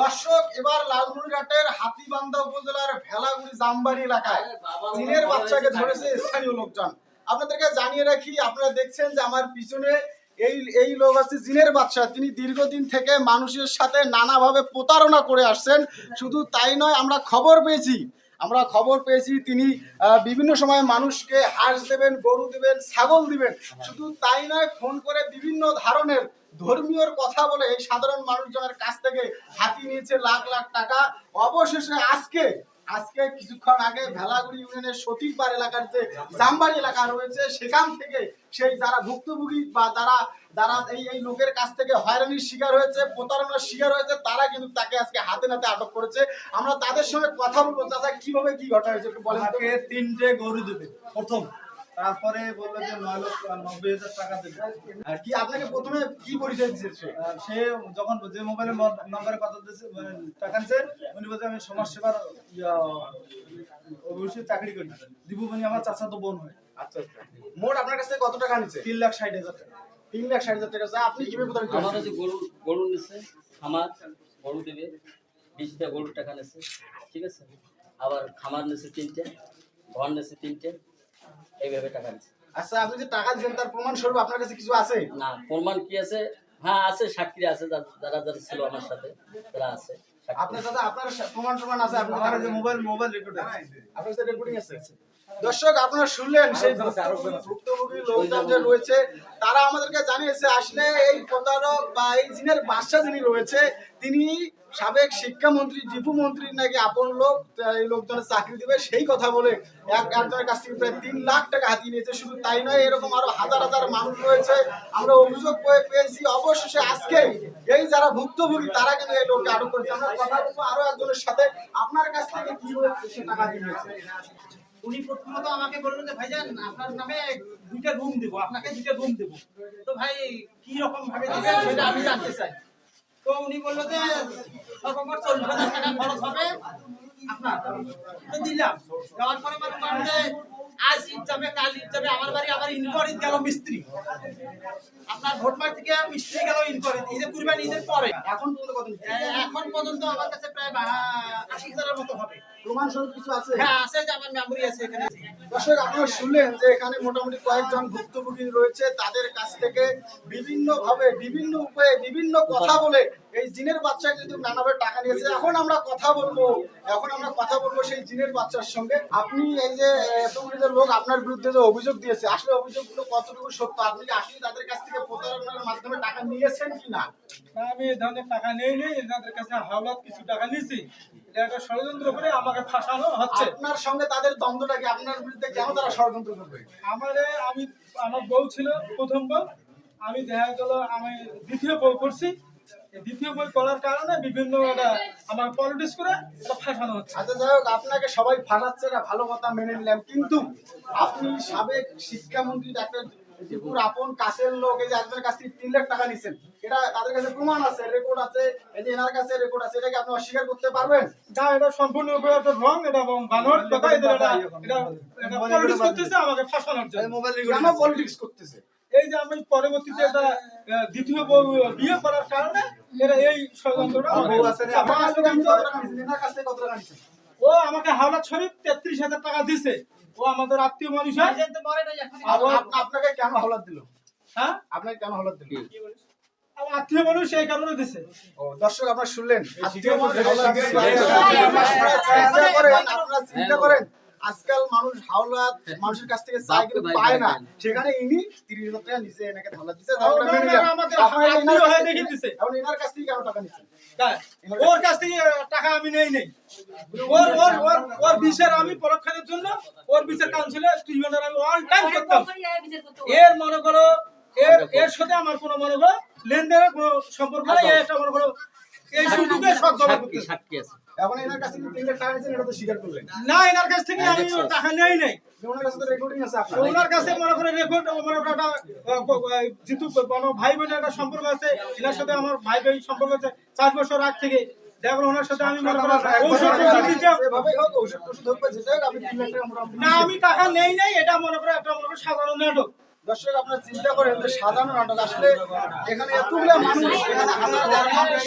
দর্শক এবার লালমনিরহাটের হাতিবান্ধা উপজেলার ভেলাগুড়ি জামবাড়ি এলাকায় চীনের বাচ্চাকে ধরেছে স্থানীয় লোকজন। আপনাদেরকে জানিয়ে রাখি আপনারা দেখছেন যে আমার পিছনে এই এই লোক আছে জিনের বাচ্চা। তিনি দীর্ঘদিন থেকে মানুষের সাথে নানাভাবে প্রতারণা করে আসছেন। শুধু তাই নয় আমরা খবর পেয়েছি আমরা খবর পেয়েছি, তিনি বিভিন্ন সময় মানুষকে হাঁস দেবেন, গরু দেবেন, ছাগল দিবেন। শুধু তাই নয়, ফোন করে বিভিন্ন ধরনের ধর্মীয়র কথা বলে এই সাধারণ মানুষজনের কাছ থেকে হাতি নিয়েছে লাখ লাখ টাকা। অবশেষে আজকে আজকে কিছুক্ষণ আগে ভেলাগুড়ি ইউনিয়নের সতীরপার এলাকার যে জামবাড়ি এলাকা রয়েছে, সেখান থেকে সেই যারা ভুক্তভোগী বা যারা যারা এই এই লোকের কাছ থেকে হয়রানির শিকার হয়েছে, প্রতারণার শিকার হয়েছে, তারা কিন্তু তাকে আজকে হাতে নাতে আটক করেছে। আমরা তাদের সঙ্গে কথা বলব, চাচা, কীভাবে কি ঘটনা হয়েছে বলে তিনটে গরু দেবে। প্রথম তারপরে বলল যে নয় লক্ষ নব্বই হাজার টাকা দেবে। আর কি আপনাকে প্রথমে কি পরিচয় দিয়েছে সে? সে যখন যে মোবাইলের নম্বরে কথা দিয়েছে মানে টাকা নিচ্ছে উনি বলছে আমি সমাজ সেবার অবশ্যই চাকরি করি। দিবু মানে আমার চাচা তো বোন হয়। আচ্ছা আচ্ছা। মোট আপনার কাছ কত টাকা নিচ্ছে তিন লাখ ষাট হাজার টাকা। তিন লাখ ষাট হাজার টাকা। যা আপনি কীভাবে প্রতারিত আমার? যে গরু গরু নিচ্ছে খামার গরু দেবে বিশটা গরুর টাকা নিচ্ছে ঠিক আছে? আবার খামার নিচ্ছে তিনটে ঘর নিচ্ছে তিনটে এইভাবে টাকা নিচ্ছে আচ্ছা আপনি যে টাকা দিচ্ছেন তার প্রমাণ স্বরূপ আপনার কাছে কিছু আছে? না প্রমাণ কি আছে? হ্যাঁ আছে সাক্ষী আছে যারা যারা ছিল আমার সাথে তারা আছে আপনার দাদা আপনার প্রমাণ প্রমাণ আছে আপনার যে মোবাইল মোবাইল রেকর্ড আপনার কাছে রেকর্ডিং আছে? দর্শক আপনারা শুনলেন সেই ভুক্তভোগী- ভুক্তভোগী লোকজন যে রয়েছে তারা আমাদেরকে জানিয়েছে আসলে এই প্রতারক বা এই জিনের বাদশা যিনি রয়েছে তিনি সাবেক শিক্ষামন্ত্রী দীপু মন্ত্রীর নাকি আপন লোক এই লোকজনের চাকরি দিবে সেই কথা বলে এক একজনের কাছ থেকে প্রায় তিন লাখ টাকা হাতিয়ে নিয়েছে। শুধু তাই নয় এরকম আরও হাজার হাজার মানুষ রয়েছে। আমরা অভিযোগ পেয়ে- পেয়েছি অবশেষে আজকে এই যারা ভুক্তভোগী তারা কিন্তু এই লোককে আটক করেছে। আমরা কথা বলব আরও একজনের সাথে। আপনার কাছ থেকে কি সে টাকা দিয়ে নিয়েছে? উনি প্রথমত আমাকে বললেন যে ভাইজান আপনার নামে দুইটা রুম দেব আপনাকে দুইটা রুম দেব। তো ভাই কি রকম ভাবে দেবেন সেটা আমি জানতে চাই। তো উনি বলল যে সর্বমোট চল্লিশ হাজার টাকা খরচ হবে। আপনার তো দিলাম। দেওয়ার পরে মনে করেন আজ ঈদ যাবে কাল ঈদ যাবে আমার বাড়ি আবার গেল মিস্ত্রি। আপনার ভোটমার থেকে মিস্ত্রি গেল ইনকোয়ারি ঈদের কুরবানি ঈদের পরে। এখন পর্যন্ত এখন আমার কাছে প্রায় আশি হাজারের মতো হবে। প্রমাণ স্বরূপ কিছু আছে? হ্যাঁ আছে যে আমার মেমোরি আছে এখানে। দর্শক, আপনারা শুনলেন যে এখানে মোটামুটি কয়েকজন ভুক্তভোগী রয়েছে। তাদের কাছ থেকে বিভিন্ন ভাবে বিভিন্ন উপায়ে, বিভিন্ন কথা বলে এই জিনের বাচ্চা কিন্তু নানাভাবে টাকা নিয়েছে। এখন আমরা কথা বলব, এখন আমরা কথা বলব সেই জিনের বাচ্চার সঙ্গে। আপনি এই যে এতগুলি যে লোক আপনার বিরুদ্ধে যে অভিযোগ দিয়েছে, আসলে অভিযোগগুলো কতটুকু সত্য? আপনি আসলে তাদের কাছ থেকে প্রতারণার মাধ্যমে টাকা নিয়েছেন কি না, আমি ধরনের টাকা নেই নেই। এনাদের কাছে হাওলাত কিছু টাকা নিয়েছি। একটা ষড়যন্ত্র করে আমাকে ফাঁসানো হচ্ছে। আপনার সঙ্গে তাদের দ্বন্দ্বটা কি? আপনার বিরুদ্ধে কেন তারা ষড়যন্ত্র করবে? আমারে আমি আমার বউ ছিল প্রথম বউ আমি দেখা গেল আমি দ্বিতীয় বউ করছি। দ্বিতীয় বই করার কারণে বিভিন্ন আমার পলিটিক্স করে ফাঁসানো হচ্ছে। আচ্ছা যাই হোক আপনাকে সবাই ফাঁসাচ্ছে এটা ভালো কথা মেনে নিলাম। কিন্তু আপনি সাবেক শিক্ষামন্ত্রী ডাক্তার দীপুর আপন কাছের লোক এই যে একজনের কাছ থেকে তিন লাখ টাকা এটা তাদের কাছে প্রমাণ আছে রেকর্ড আছে এই যে এনার কাছে রেকর্ড আছে এটাকে আপনি অস্বীকার করতে পারবেন? না এটা সম্পূর্ণ রং এটা এবং বানর কথা এটা এটা এটা এটা পলিটিক্স করতেছে আমাকে ফাঁসানোর জন্য। মোবাইল কেন পলিটিক্স করতেছে? এই যে আমি পরবর্তীতে আহ, দ্বিতীয় বউ বিয়ে করার কারণে এরা এই ষড়যন্ত্রটা বউ আছে রে, আপনার কাছ কত টাকা? ও আমাকে হাওলাত শরীফ তেত্রিশ হাজার টাকা দিছে। ও আমাদের আত্মীয় মানুষ হয়? আপনাকে কেন হলাদ দিল? হ্যাঁ? আপনাকে কেন হলাদ দিল? আত্মীয় মানুষ এই কারণে দিছে। ও দর্শক আপনারা শুনলেন? আত্মীয় মানুষ আপনারা চিন্তা করেন। আজকাল মানুষ হাওলাত মানুষের কাছ থেকে চায় কিন্তু পায় না। সেখানে ইনি তিরিশ হাজার টাকা নিচে এনাকে হাওলাত দিচ্ছে। এখন এনার কাছ থেকে কেন টাকা নিচ্ছেন ওর কাছ থেকে টাকা আমি নেই নেই। ওর ওর ওর ওর বিচার আমি পরক্ষণের জন্য ওর বিচার কাউন্সিলে আমি অল টাইম করতাম। এর মনে করো এর এর সাথে আমার কোনো মনে করো লেনদেনের কোনো সম্পর্ক নেই এটা মনে করো এই সুযোগে সব জমা আছে। এখন এনার কাছ তিন লাখ টাকা নিচ্ছেন এটা তো স্বীকার করলেন। না এনার কাছ থেকে আমি টাকা নেই নেই। ওনার কাছে তো রেকর্ডিং আছে আপনার। ওনার কাছে মনে করে রেকর্ড মনে একটা আহ, আহ, যেহেতু কোনো ভাই বোনের একটা সম্পর্ক আছে এনার সাথে আমার ভাই বোন সম্পর্ক আছে চার বছর আগ থেকে। লাখ টাকা মোটামুটি না আমি টাকা নেই নেই এটা মনে করো একটা মনে করো সাধারণ নাটক। দর্শক, আপনারা চিন্তা করেন যে সাজানো নাটক। আসলে এখানে এতগুলো মানুষ, এখানে হাজার হাজার মানুষ।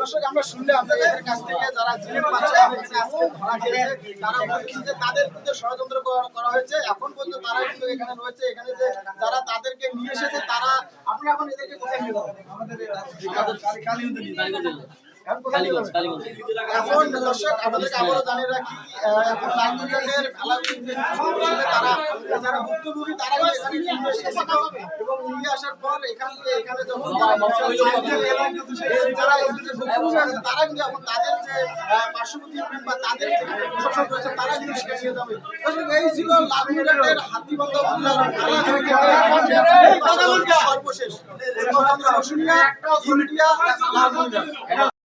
দর্শক, আমরা শুনলাম যে এদের কাছ থেকে যারা ধরা খেয়েছে, তারা বলছেন যে তাদের বিরুদ্ধে ষড়যন্ত্র করা- হয়েছে। এখন পর্যন্ত তারা কিন্তু এখানে রয়েছে। এখানে যে যারা তাদেরকে নিয়ে এসেছে, তারা আপনারা এখন এদেরকে কোথায় নিয়ে যাবেন আমাদের কালীগঞ্জে নিয়ে এখন দর্শক আপনাদেরকে আবারও জানিয়ে রাখি এখন লালমনিরহাটের তারা যারা ভুক্তভোগী তারা এখানে এবং নিয়ে আসার পর এখান থেকে এখানে যখন যারা ভুক্তভোগী আছে তারা কিন্তু এখন তাদের যে পার্শ্ববর্তী বা তাদের যে প্রশাসন রয়েছে তারা কিন্তু সেখানে নিয়ে যাবে। এই ছিল লালমনিরহাটের হাতিবান্ধা উপজেলার ভেলাগুড়ি থেকে সর্বশেষ। লালমনিরহাট